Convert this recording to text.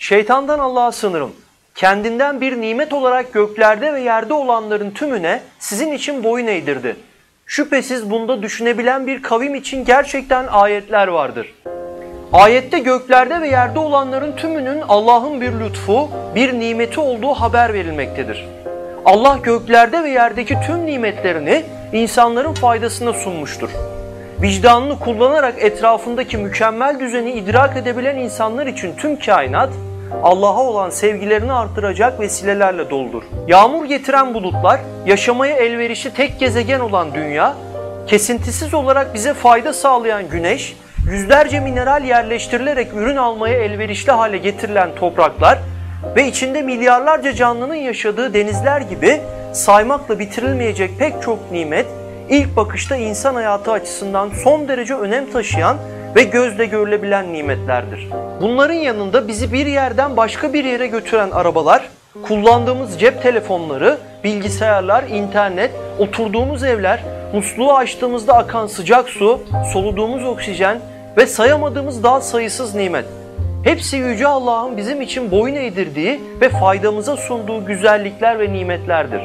Şeytandan Allah'a sınırım. Kendinden bir nimet olarak göklerde ve yerde olanların tümüne sizin için boyun eğdirdi. Şüphesiz bunda düşünebilen bir kavim için gerçekten ayetler vardır. Ayette göklerde ve yerde olanların tümünün Allah'ın bir lütfu, bir nimeti olduğu haber verilmektedir. Allah göklerde ve yerdeki tüm nimetlerini insanların faydasına sunmuştur. Vicdanını kullanarak etrafındaki mükemmel düzeni idrak edebilen insanlar için tüm kainat Allah'a olan sevgilerini artıracak vesilelerle doldur. Yağmur getiren bulutlar, yaşamaya elverişli tek gezegen olan dünya, kesintisiz olarak bize fayda sağlayan güneş, yüzlerce mineral yerleştirilerek ürün almaya elverişli hale getirilen topraklar ve içinde milyarlarca canlının yaşadığı denizler gibi saymakla bitirilmeyecek pek çok nimet, ilk bakışta insan hayatı açısından son derece önem taşıyan ve gözle görülebilen nimetlerdir. Bunların yanında bizi bir yerden başka bir yere götüren arabalar, kullandığımız cep telefonları, bilgisayarlar, internet, oturduğumuz evler, musluğu açtığımızda akan sıcak su, soluduğumuz oksijen ve sayamadığımız daha sayısız nimet. Hepsi Yüce Allah'ın bizim için boyun eğdirdiği ve faydamıza sunduğu güzellikler ve nimetlerdir.